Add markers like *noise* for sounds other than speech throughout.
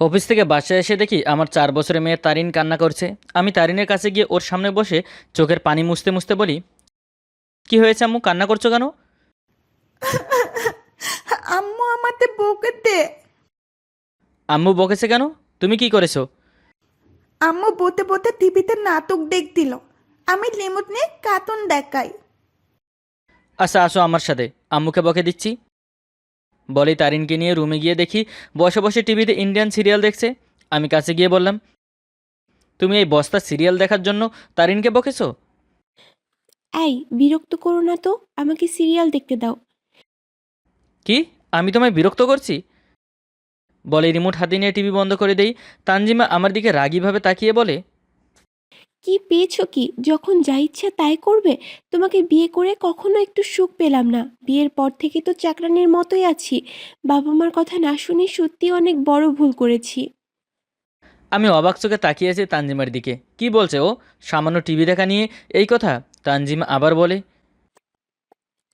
Office থেকে বাসায় এসে দেখি আমার চার বছরের মেয়ে তারিন কান্না করছে। আমি তারিনের কাছে গিয়ে ওর সামনে বসে চোখের পানি মুছতে মুছতে বলি কি হয়েছে আম্মু? কান্না করছ কেন? *laughs* আম্মু আমাতে বকেতে আম্মু বকেছে কেন? তুমি কি করেছ? আম্মু বতে বতে টিভিতে নাটক দেখছিল আমি লিমুট নিয়ে কার্টুন দেখাই। আচ্ছা আসো আমার সাথে। আম্মুকে বকে দিচ্ছি। বলেই তারিনকে নিয়ে রুমে গিয়ে দেখি বসে বসে টিভিতে ইন্ডিয়ান সিরিয়াল দেখছে। আমি কাছে গিয়ে বললাম তুমি এই বস্তা সিরিয়াল দেখার জন্য তারিনকে বকেছো? এই বিরক্ত করো না তো আমাকে সিরিয়াল দেখতে দাও। কি? আমি তোমায় বিরক্ত করছি? বলে রিমোট হাতে নিয়ে টিভি বন্ধ করে দেই। তানজিমা আমার দিকে রাগীভাবে তাকিয়ে বলে কি পেয়েছ কি? যখন যা ইচ্ছা তাই করবে? তোমাকে বিয়ে করে কখনো একটু সুখ পেলাম না। বিয়ের পর থেকে তো চাকরানির মতোই আছি। বাবা মার কথা না শুনে সত্যি অনেক বড় ভুল করেছি। আমি অবাক চোখে তাকিয়ে আছি তানজিমার দিকে। কি বলছে ও? সামান্য টিভি দেখা নিয়ে এই কথা? তানজিমা আবার বলে।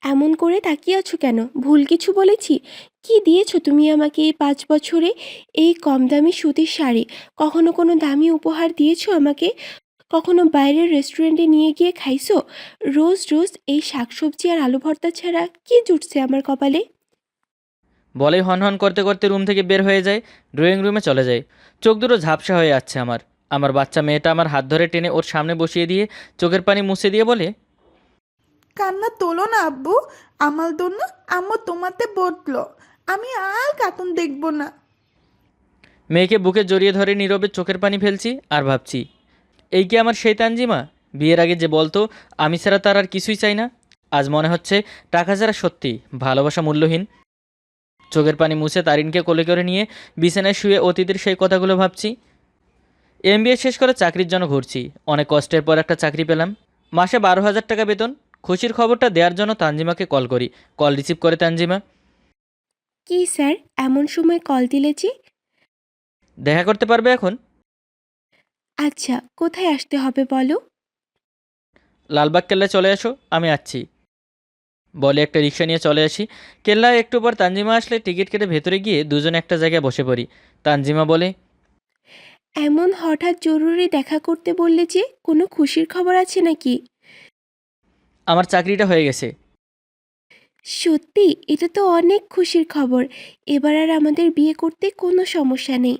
এমন করে তাকিয়ে আছো কেন? ভুল কিছু বলেছি? কি দিয়েছ তুমি আমাকে এই পাঁচ বছরে? এই কম দামি সুতির শাড়ি। কখনো কোনো দামি উপহার দিয়েছ আমাকে? কখনো বাইরের রেস্টুরেন্টে নিয়ে গিয়ে খাইছো? রোজ রোজ এই শাকসবজি আর আলু ভর্তা ছাড়া কি জুটছে আমার কপালে? বলে হন হন করতে করতে রুম থেকে বের হয়ে যায় ড্রয়িং রুমে চলে যায়। চোখ দুটো ঝাপসা হয়ে যাচ্ছে আমার। আমার বাচ্চা মেয়েটা আমার হাত ধরে টেনে ওর সামনে বসিয়ে দিয়ে চোখের পানি মুছে দিয়ে বলে কান্না তোলো না আব্বু। আমার জন্য আম্মু তোমাতে বটলো আমি আর কার্টুন দেখব না। মেয়েকে বুকে জড়িয়ে ধরে নীরবে চোখের পানি ফেলছি আর ভাবছি এই কি আমার সেই তানজিমা বিয়ের আগে যে বলতো আমি ছাড়া তার আর কিছুই চাই না। আজ মনে হচ্ছে টাকা ছাড়া সত্যি ভালোবাসা মূল্যহীন। চোখের পানি মুছে তারিনকে কোলে করে নিয়ে বিছানায় শুয়ে অতীতের সেই কথাগুলো ভাবছি। এমবিএ শেষ করে চাকরির জন্য ঘুরছি। অনেক কষ্টের পর একটা চাকরি পেলাম। মাসে বারো হাজার টাকা বেতন। খুশির খবরটা দেওয়ার জন্য তানজিমাকে কল করি। কল রিসিভ করে তানজিমা। কি স্যার এমন সময় কল দিলে যে? দেখা করতে পারবে এখন? আচ্ছা কোথায় আসতে হবে বলো? লালবাগ কেল্লায় চলে আসো আমি আসছি। বলে একটা রিক্সা নিয়ে চলে আসি। কেল্লায় একটু পর তানজিমা আসলে টিকিট কেটে ভেতরে গিয়ে দুজনে একটা জায়গায় বসে পড়ি। তানজিমা বলে এমন হঠাৎ জরুরি দেখা করতে বললে যে কোনো খুশির খবর আছে নাকি? আমার চাকরিটা হয়ে গেছে। সত্যি? এটা তো অনেক খুশির খবর। এবার আর আমাদের বিয়ে করতে কোনো সমস্যা নেই।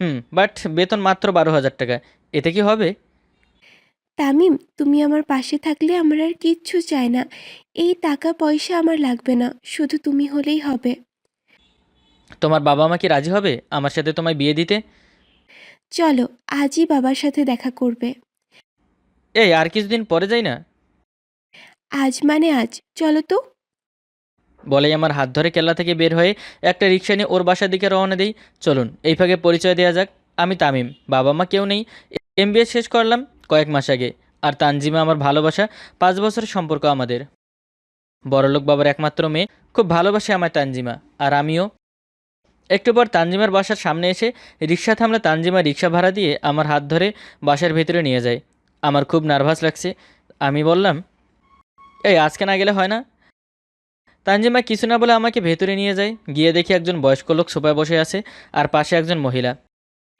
হুম বাট বেতন মাত্র বারো হাজার টাকা। এতে কি হবে? তামিম তুমি আমার পাশে থাকলে আমার আর কিচ্ছু চাই না। এই টাকা পয়সা আমার লাগবে না শুধু তুমি হলেই হবে। তোমার বাবা মা কি রাজি হবে আমার সাথে তোমায় বিয়ে দিতে? চলো আজই বাবার সাথে দেখা করবে। এই আর কিছুদিন পরে যাই না? আজ মানে আজ চলো তো। বলেই আমার হাত ধরে কেল্লা থেকে বের হয়ে একটা রিক্সা নিয়ে ওর বাসার দিকে রওনা দিই। চলুন, এই ফাঁকে পরিচয় দেওয়া যাক। আমি তামিম, বাবা মা কেউ নেই। এমবিএ শেষ করলাম কয়েক মাস আগে। আর তানজিমা আমার ভালোবাসা, পাঁচ বছরের সম্পর্ক আমাদের। বড়লোক বাবার একমাত্র মেয়ে। খুব ভালোবাসে আমার তানজিমা। আর আমিও। একটু পর তানজিমার বাসার সামনে এসে রিক্সা থামলে তানজিমা রিক্সা ভাড়া দিয়ে আমার হাত ধরে বাসার ভেতরে নিয়ে যায়। আমার খুব নার্ভাস লাগছে। আমি বললাম, এই, আজকে না গেলে হয় না? তানজিমা কিছু না বলে আমাকে ভেতরে নিয়ে যায়। গিয়ে দেখি একজন বয়স্ক লোক সোফায় বসে আছে আর পাশে একজন মহিলা।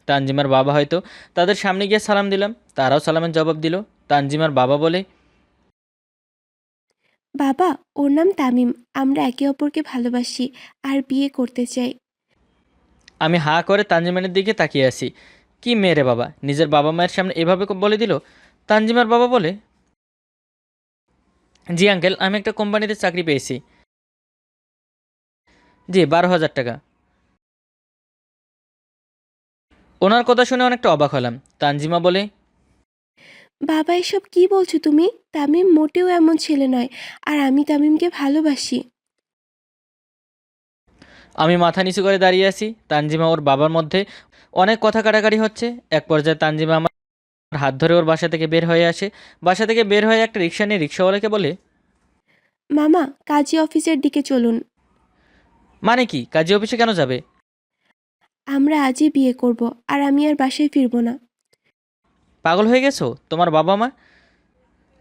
তানজিমার বাবা হয়তো। তাদের সামনে গিয়ে সালাম দিলাম। তারাও সালামের জবাব দিল। তানজিমার বাবা বলে বাবা ওর নাম তামিম। আমরা একে অপরকে ভালোবাসি আর বিয়ে করতে চাই। আমি হা করে তানজিমানের দিকে তাকিয়ে আছি। কি মেরে বাবা? নিজের বাবা মায়ের সামনে এভাবে বলে দিল? তানজিমার বাবা বলে জি আঙ্কেল আমি একটা কোম্পানিতে চাকরি পেয়েছি। জি বারো হাজার টাকা। ওনার কথা শুনে অনেকটা অবাক হলাম। তানজিমা বলে বাবা এসব কি বলছো তুমি? তামিম মোটেও এমন ছেলে নয় আর আমি তামিমকে ভালোবাসি। আমি মাথা নিচু করে দাঁড়িয়ে আছি। তানজিমা ওর বাবার মধ্যে অনেক কথা কাটাকাটি হচ্ছে। এক পর্যায়ে তানজিমা আমার হাত ধরে ওর বাসা থেকে বের হয়ে আসে। বাসা থেকে বের হয়ে একটা রিক্সা নিয়ে রিক্সাওয়ালাকে বলে মামা কাজী অফিসের দিকে চলুন। মানে কি? কাজী অফিসে কেন যাবে? আমরা আজই বিয়ে করব আর আমি আর বাসায় ফিরবো না। পাগল হয়ে গেছো? তোমার বাবা মা?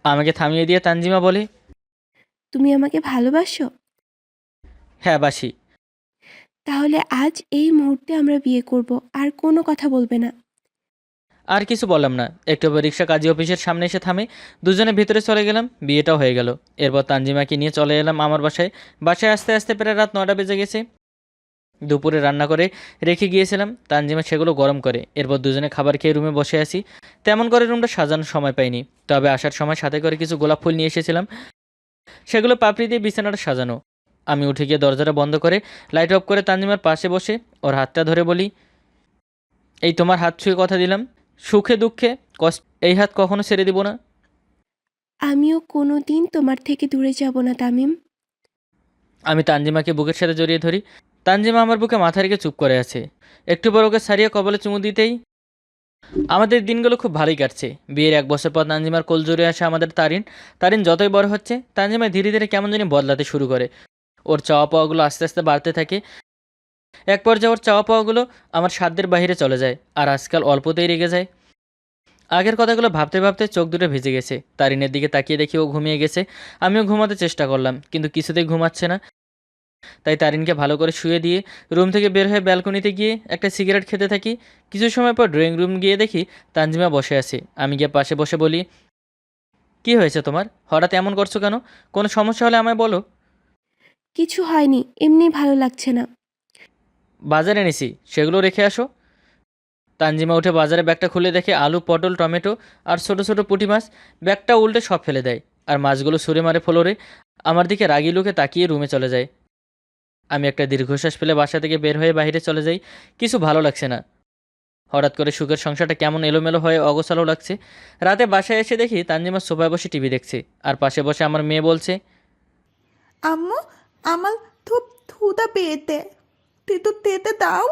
আমাকে থামিয়ে দিয়ে তানজিমা বলে। তুমি আমাকে ভালোবাসো? হ্যাঁ বাসি। তাহলে আজ এই মুহূর্তে আমরা বিয়ে করব আর কোনো কথা বলবে না। আর কিছু বললাম না। একটু রিক্সা কাজী অফিসের সামনে এসে থামে। দুজনে ভিতরে চলে গেলাম, বিয়েটাও হয়ে গেল। এরপর তানজিমাকে নিয়ে চলে এলাম আমার বাসায়। বাসায় আসতে আসতে প্রায় রাত নটা বেজে গেছে। দুপুরে রান্না করে রেখে গিয়েছিলাম। তানজিমা সেগুলো গরম করে, এরপর দুজনে খাবার খেয়ে রুমে বসে আছি। তেমন করে রুমটা সাজানোর সময় পাইনি, তবে আসার সময় সাথে করে কিছু গোলাপ ফুল নিয়ে এসেছিলাম। সেগুলো পাপড়ি দিয়ে বিছানাটা সাজানো। আমি উঠে গিয়ে দরজাটা বন্ধ করে লাইট অফ করে তানজিমার পাশে বসে ওর হাতটা ধরে বলি, এই তোমার হাত ছুঁয়ে কথা দিলাম। সুখে দুঃখে কষ্ট এই হাত কখনো ছেড়ে দিব না। আমিও কোনো দিন তোমার থেকে দূরে যাব না তামিম। আমি তানজিমাকে বুকের সাথে জড়িয়ে ধরি। তানজিমা আমার বুকে মাথা রেখে চুপ করে আছে। একটু বড় ওকে সারিয়ে কবলে চুমু দিতেই আমাদের দিনগুলো খুব ভালোই কাটছে। বিয়ের এক বছর পর তানজিমার কোল জুড়ে আসে আমাদের তারিন তারিন যতই বড় হচ্ছে তানজিমা ধীরে ধীরে কেমন জানি বদলাতে শুরু করে। ওর চাওয়া পাওয়াগুলো আস্তে আস্তে বাড়তে থাকে। এক পর্যায়ে ওর চাওয়া পাওয়াগুলো আমার সাধ্যের বাইরে চলে যায়, আর আজকাল অল্পতেই রেগে যায়। আগের কথাগুলো ভাবতে ভাবতে চোখ দুটো ভিজে গেছে। তারিনের দিকে তাকিয়ে দেখি ও ঘুমিয়ে গেছে। আমিও ঘুমাতে চেষ্টা করলাম, কিন্তু কিছুতেই ঘুমাচ্ছে না। তাই তারিনকে ভালো করে শুয়ে দিয়ে রুম থেকে বের হয়ে ব্যালকনিতে গিয়ে একটা সিগারেট খেতে থাকি। কিছু সময় পর ড্রয়িং রুম গিয়ে দেখি তানজিমা বসে আছে। আমি গিয়ে পাশে বসে বলি, কি হয়েছে তোমার? হঠাৎ এমন করছ কেন? কোনো সমস্যা হলে আমায় বলো। কিছু হয়নি, এমনি ভালো লাগছে না। বাজারে এনেছি সেগুলো রেখে আসো। তানজিমা উঠে বাজারে ব্যাগটা খুলে দেখে আলু, পটল, টমেটো আর ছোটো ছোটো পুঁটি মাছ, ব্যাগটা উল্টে সব ফেলে দেয় আর মাছগুলো ছুঁড়ে মারে ফ্লোরে, আমার দিকে রাগি লুকে তাকিয়ে রুমে চলে যায়। আমি একটা দীর্ঘশ্বাস ফেলে বাসা থেকে বের হয়ে বাইরে চলে যাই, কিছু ভালো লাগছে না। হঠাৎ করে সুখের সংসারটা কেমন এলোমেলো হয়ে অগোছালো লাগছে। রাতে বাসায় এসে দেখি তানজিমা সোফায় বসে টিভি দেখছে আর পাশে বসে আমার মেয়ে বলছে, আম্মু, আমার থুপ থুতা পেয়েতে তেতো তেতে দাও।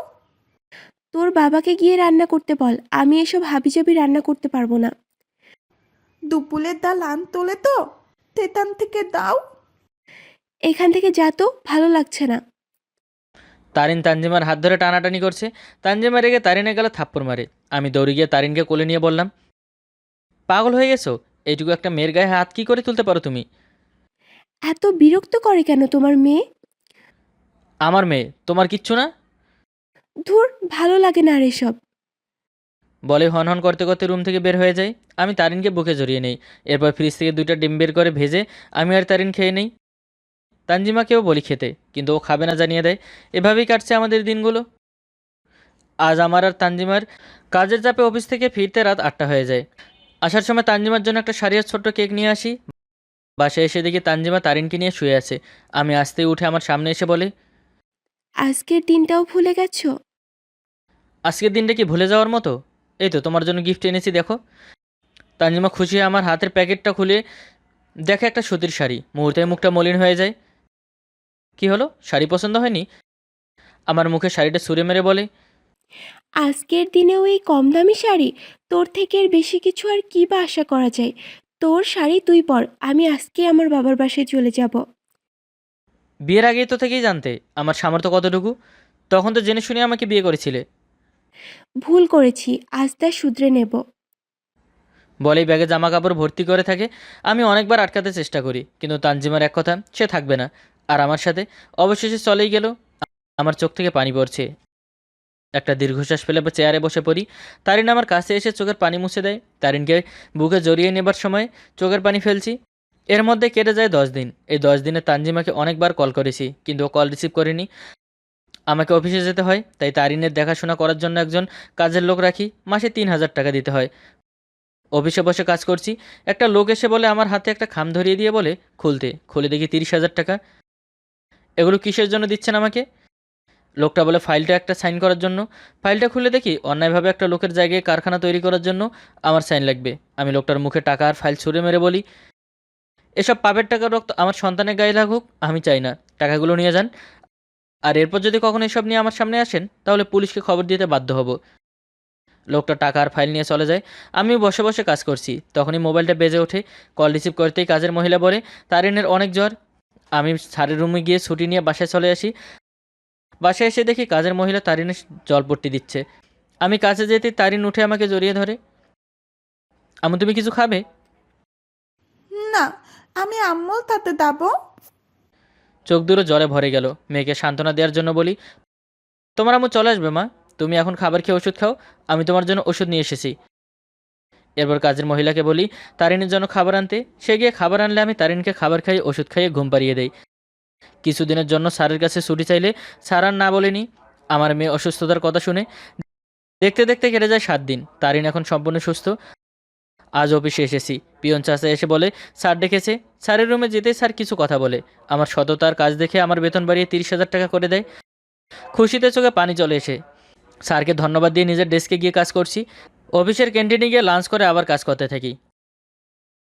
তোর বাবাকে গিয়ে রান্না করতে বল আমি এসব হাবিজাবি রান্না করতে পারব না। দুপুরের ডাল আন তোলে তো তেতান থেকে দাও। এখান থেকে যা তো ভালো লাগছে না। তারিন তানজিমার হাত ধরে টানাটানি করছে। তানজিমা রেগে তারিনে গেলে থাপ্পড় মারে। আমি দৌড়ে গিয়ে তারিনকে কোলে নিয়ে বললাম পাগল হয়ে গেছো? এইটুকু একটা মেয়ের গায়ে হাত কী করে তুলতে পারো তুমি? এত বিরক্ত করে কেন তোমার মেয়ে? আমার মেয়ে তোমার কিচ্ছু না? ধুর ভালো লাগে না আর এসব। বলে হন হন করতে করতে রুম থেকে বের হয়ে যায় আমি তারিনকে বুকে জড়িয়ে নেই। এরপর ফ্রিজ থেকে দুইটা ডিম বের করে ভেজে আমি আর তারিন খেয়ে নেই। তানজিমাকেও বলি খেতে কিন্তু ও খাবে না জানিয়ে দেয়। এভাবেই কাটছে আমাদের দিনগুলো। আজ আমার আর তানজিমার কাজের চাপে অফিস থেকে ফিরতে রাত আটটা হয়ে যায়। আসার সময় তানজিমার জন্য একটা সারিয়ার ছোট্ট কেক নিয়ে আসি। বাসায় এসে দেখি তানজিমা তারিনকে নিয়ে শুয়ে আছে। আমি আসতেই উঠে আমার সামনে এসে বলে আজকের দিনটাও ভুলে গেছো? আজকের দিনটা কি ভুলে যাওয়ার মতো? এই তো তোমার জন্য গিফট এনেছি দেখো। তানজিমা খুশি হয়ে আমার হাতের প্যাকেটটা খুলে দেখে একটা সুতির শাড়ি। মুহূর্তে মুখটা মলিন হয়ে যায়। কি হলো? শাড়ি পছন্দ হয়নি? আমার মুখে শাড়িটা ছুঁড়ে মেরে বলে আজকের দিনেও এই কম দামি শাড়ি? তোর থেকে এর বেশি কিছু আর কি বা আশা করা যায়? তোর শাড়ি তুই পর আমি আজকে আমার বাবার বাসায় চলে যাব। বিয়ের আগেই তো থেকেই জানতে আমার সামর্থ্য কতটুকু। তখন তো জেনে শুনে আমাকে বিয়ে করেছিলে। ভুল করেছি আজ তা শুধরে নেব। বলেই ব্যাগে জামা কাপড় ভর্তি করে থাকে। আমি অনেকবার আটকাতে চেষ্টা করি কিন্তু তানজিমার এক কথা সে থাকবে না। আর আমার সাথে অবশেষে চলেই গেল। আমার চোখ থেকে পানি পড়ছে। একটা দীর্ঘশ্বাস ফেলে বা চেয়ারে বসে পড়ি। তারিন আমার কাছে এসে চোখের পানি মুছে দেয়। তারিনকে বুকে জড়িয়ে নেবার সময় চোখের পানি ফেলছি। এর মধ্যে কেটে যায় দশ দিন। এই দশ দিনে তানজিমাকে অনেকবার কল করেছি, কিন্তু ও কল রিসিভ করেনি। আমাকে অফিসে যেতে হয়, তাই তারিনের দেখাশোনা করার জন্য একজন কাজের লোক রাখি, মাসে তিন হাজার টাকা দিতে হয়। অফিসে বসে কাজ করছি, একটা লোক এসে বলে, আমার হাতে একটা খাম ধরিয়ে দিয়ে বলে, খুলতে। খুলে দেখি তিরিশ হাজার টাকা। এগুলো কিসের জন্য দিচ্ছেন আমাকে? লোকটা বলে, ফাইলটা একটা সাইন করার জন্য। ফাইলটা খুলে দেখি, অন্যায়ভাবে একটা লোকের জায়গায় কারখানা তৈরি করার জন্য আমার সাইন লাগবে। আমি লোকটার মুখে টাকা আর ফাইল ছুঁড়ে মেরে বলি এসব পাপের টাকার রক্ত আমার সন্তানের গায়ে লাগুক, আমি চাই না। টাকাগুলো নিয়ে যান। আর এরপর যদি কখনো এসব নিয়ে আমার সামনে আসেন, তাহলে পুলিশকে খবর দিতে বাধ্য হব। লোকটা টাকা আর ফাইল নিয়ে চলে যায়। আমি বসে বসে কাজ করছি। তখনই মোবাইলটা বেজে ওঠে। কল রিসিভ করতেই কাজের মহিলা বলে তারিনের অনেক জ্বর। আমি সারের রুমে গিয়ে ছুটি নিয়ে বাসায় চলে আসি। বাসায় এসে দেখি কাজের মহিলা তারিনের জলপট্টি দিচ্ছে। আমি কাছে যেতে তারিন উঠে আমাকে জড়িয়ে ধরে। আমি, তুমি কিছু খাবে? না আমি আম্মুর তাতে দাবো। চোখ দুটো জলে ভরে গেল। মেয়েকে সান্ত্বনা দেওয়ার জন্য বলি, তোমার আম্মু চলে আসবে, মা। তুমি এখন খাবার খেয়ে ওষুধ খাও, আমি তোমার জন্য ওষুধ নিয়ে এসেছি। এরপর কাজের মহিলাকে বলি তারিনের জন্য খাবার আনতে। সে গিয়ে খাবার আনলে আমি তারিনকে খাবার খাইয়ে ওষুধ খাইয়ে ঘুম পাড়িয়ে দেই। কিছুদিনের জন্য স্যারের কাছে ছুটি চাইলে স্যার আর না বলেনি। আমার মেয়ে অসুস্থতার কথা শুনে দেখতে দেখতে কেটে যায় সাত দিন। তারিন এখন সম্পূর্ণ সুস্থ। আজ অফিসে এসেছি। পিয়ন চাষা এসে বলে, স্যার ডেকেছে। স্যারের রুমে যেতেই স্যার কিছু কথা বলে। আমার সততার কাজ দেখে আমার বেতন বাড়িয়ে তিরিশ হাজার টাকা করে দেয়। খুশিতে চোখে পানি চলে এসে। স্যারকে ধন্যবাদ দিয়ে নিজের ডেস্কে গিয়ে কাজ করছি। অফিসের ক্যান্টিনে গিয়ে লাঞ্চ করে আবার কাজ করতে থাকি।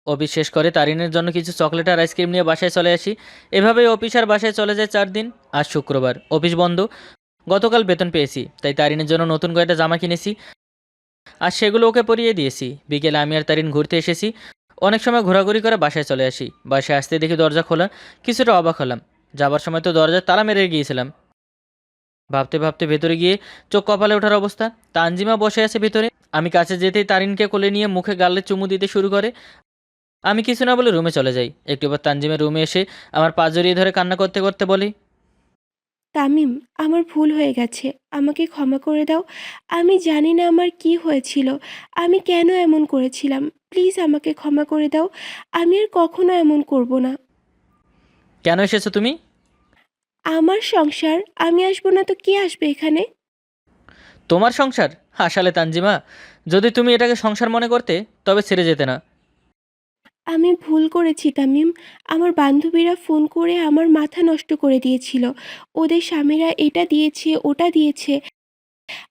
অফিস শেষ করে তারিনের জন্য কিছু চকলেট আর আইসক্রিম নিয়ে বাসায় চলে আসি। এভাবেই অফিস আর বাসায় চলে যায় চার দিন। আজ শুক্রবার। অফিস বন্ধ। গতকাল বেতন পেয়েছি, তাই তারিনের জন্য নতুন কয়েকটা জামা কিনেছি। আর সেগুলো ওকে পরিয়ে দিয়েছি। বিকেলে আমি আর তারিন ঘুরতে এসেছি। অনেক সময় ঘোরাঘুরি করে বাসায় চলে আসি। বাসায় আসতে দেখি দরজা খোলা কিছুটা অবাক হলাম। যাবার সময় তো দরজায় তালা মেরে গিয়েছিলাম। ভাবতে ভাবতে ভেতরে গিয়ে চোখ কপালে ওঠার অবস্থা। তানজিমা বসে আছে ভেতরে। আমি কাছে যেতেই তারিনকে কোলে নিয়ে মুখে গালে চুমু দিতে শুরু করে। আমি কিছু না বলে রুমে চলে যাই। একটু পর তানজিমের রুমে এসে আমার পা জড়িয়ে ধরে কান্না করতে করতে বলি তামিম আমার ভুল হয়ে গেছে আমাকে ক্ষমা করে দাও। আমি জানি না আমার কি হয়েছিল আমি কেন এমন করেছিলাম প্লিজ আমাকে ক্ষমা করে দাও আমি আর কখনো এমন করব না। কেন এসেছ তুমি? আমার সংসার আমি আসব না তো কে আসবে এখানে? তোমার সংসার? হাসালে তানজিমা যদি তুমি এটাকে সংসার মনে করতে তবে ছেড়ে যেতে না। আমি ভুল করেছি তামিম। আমার বান্ধবীরা ফোন করে আমার মাথা নষ্ট করে দিয়েছিল। ওদের স্বামীরা এটা দিয়েছে ওটা দিয়েছে।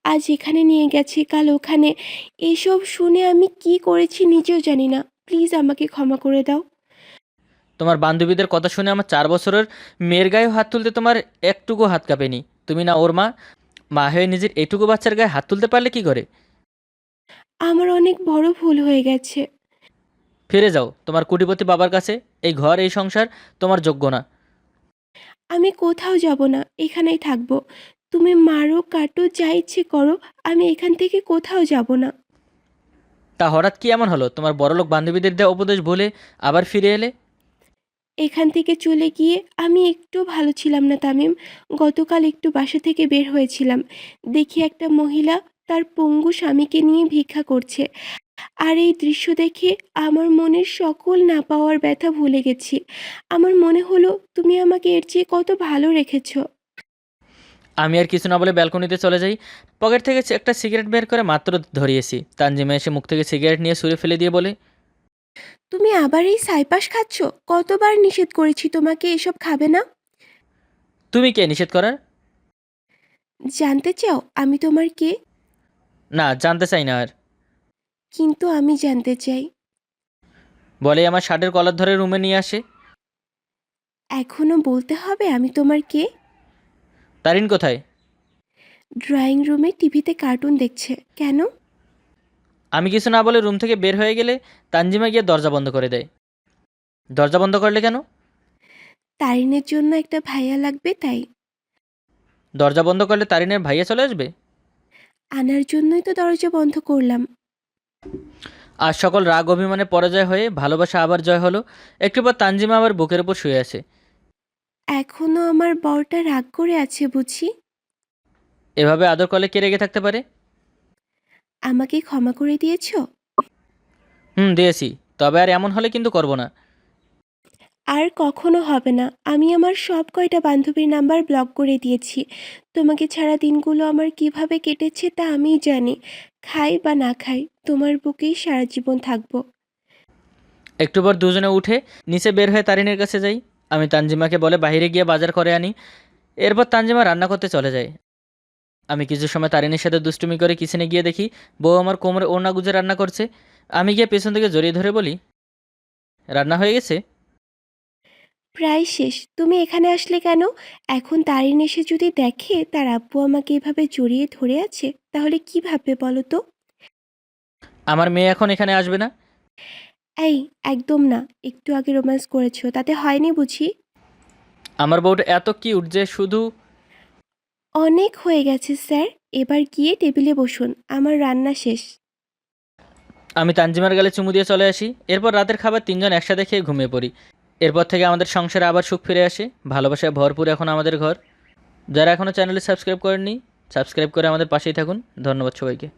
আজ এখানে নিয়ে গেছে কাল ওখানে। এসব শুনে আমি কি করেছি নিজেও জানি না। প্লিজ আমাকে ক্ষমা করে দাও। তোমার বান্ধবীদের কথা শুনে আমার চার বছরের মেয়ের গায়ে হাত তুলতে তোমার একটুকু হাত কাঁপেনি। তুমি না ওর মা মা হয়ে নিজের এটুকু বাচ্চার গায়ে হাত তুলতে পারলে কি করে? আমার অনেক বড় ভুল হয়ে গেছে। ফিরে যাও তোমার কুটিপতি বাবার কাছে এই ঘর এই সংসার তোমার যোগ্য না। আমি কোথাও যাব না এখানেই থাকব। তুমি মারো কাটো যা ইচ্ছে করো আমি এখান থেকে কোথাও যাব না। তা হঠাৎ কি এমন হলো? তোমার বড়লোক বান্ধবীদের দেওয়া উপদেশ বলে আবার ফিরে এলে? এখান থেকে চলে গিয়ে আমি একটু ভালো ছিলাম না তামিম। গতকাল একটু বাসা থেকে বের হয়েছিলাম। দেখি একটা মহিলা তার পঙ্গু স্বামীকে নিয়ে ভিক্ষা করছে। আর এই দৃশ্য দেখে আমার মনের সকল না পাওয়ার ব্যথা ভুলে গেছি। আমার মনে হলো তুমি আমাকে এর চেয়ে কত ভালো রেখেছ? আমি আর কিছু না বলে ব্যালকনিতে চলে যাই। পকেট থেকে একটা সিগারেট বের করে মাত্র ধরিয়েছি। তানজিমা এসে মুখ থেকে সিগারেট নিয়ে সুরে ফেলে দিয়ে বলে তুমি আবার এই সাইপাস খাচ্ছ? কতবার নিষেধ করেছি তোমাকে এসব খাবে না? তুমি কে নিষেধ করার? জানতে চাও আমি তোমার কে? না জানতে চাই না আর। কিন্তু আমি জানতে চাই। বলে আমার শার্টের কলার ধরে রুমে নিয়ে আসে। এখনও বলতে হবে আমি তোমার কে? তারিন কোথায়? ড্রয়িং রুমে টিভিতে কার্টুন দেখছে। কেন? আমি কিছু না বলে রুম থেকে বের হয়ে গেলে তানজিমা গিয়ে দরজা বন্ধ করে দেয়। দরজা বন্ধ করলে কেন? তারিনের জন্য একটা ভাইয়া লাগবে তাই। দরজা বন্ধ করলে তারিনের ভাইয়া চলে আসবে? আনার জন্যই তো দরজা বন্ধ করলাম। আজ সকল রাগ অভিমানে পরাজয় হয়ে ভালোবাসা আবার জয় হলো। একটু পর তানজিমা আবার বুকের উপর শুয়ে আছে। এখনও আমার বরটা রাগ করে আছে বুঝি? এভাবে আদর কলে কে রেগে থাকতে পারে? আমাকে ক্ষমা করে দিয়েছ? হুম দিয়েছি। তবে আর এমন হলে কিন্তু করব না। আর কখনো হবে না। আমি আমার সব কয়টা বান্ধবীর নাম্বার ব্লক করে দিয়েছি। তোমাকে ছাড়া দিনগুলো আমার কীভাবে কেটেছে তা আমিই জানি। খাই বা না খাই, তোমার বুকেই সারা জীবন থাকব। একটু পর দুজনে উঠে নিচে বের হয়ে তারিনের কাছে যাই। আমি তানজিমাকে বলে বাইরে গিয়ে বাজার করে আনি। এরপর তানজিমা রান্না করতে চলে যায়। আমি কিছু সময় তারিনের সাথে দুষ্টুমি করে কিচেনে গিয়ে দেখি বউ আমার কোমরে ওড়না গুজে রান্না করছে। আমি গিয়ে পেছন থেকে জড়িয়ে ধরে বলি, রান্না হয়ে গেছে? প্রায় শেষ। তুমি এখানে আসলে কেন? এখন তারিন এসে যদি দেখে তার আব্বু আমাকে এভাবে জড়িয়ে ধরে আছে তাহলে কি ভাববে বলো তো? আমার মেয়ে এখন এখানে আসবে না? এই একদম না। একটু আগে রোম্যান্স করেছ তাতে হয়নি বুঝি? আমার বউটা এত কিউট যে শুধু অনেক হয়ে গেছে স্যার। এবার গিয়ে টেবিলে বসুন আমার রান্না শেষ। আমি তানজিমার গালে চুমু দিয়ে চলে আসি। এরপর রাতের খাবার তিনজন একসাথে খেয়ে ঘুমিয়ে পড়ি। এরপর থেকে আমাদের সংসারে আবার সুখ ফিরে আসে। ভালোবাসায় ভরপুর এখন আমাদের ঘর। যারা এখনও চ্যানেলে সাবস্ক্রাইব করেননি সাবস্ক্রাইব করে আমাদের পাশেই থাকুন। ধন্যবাদ সবাইকে।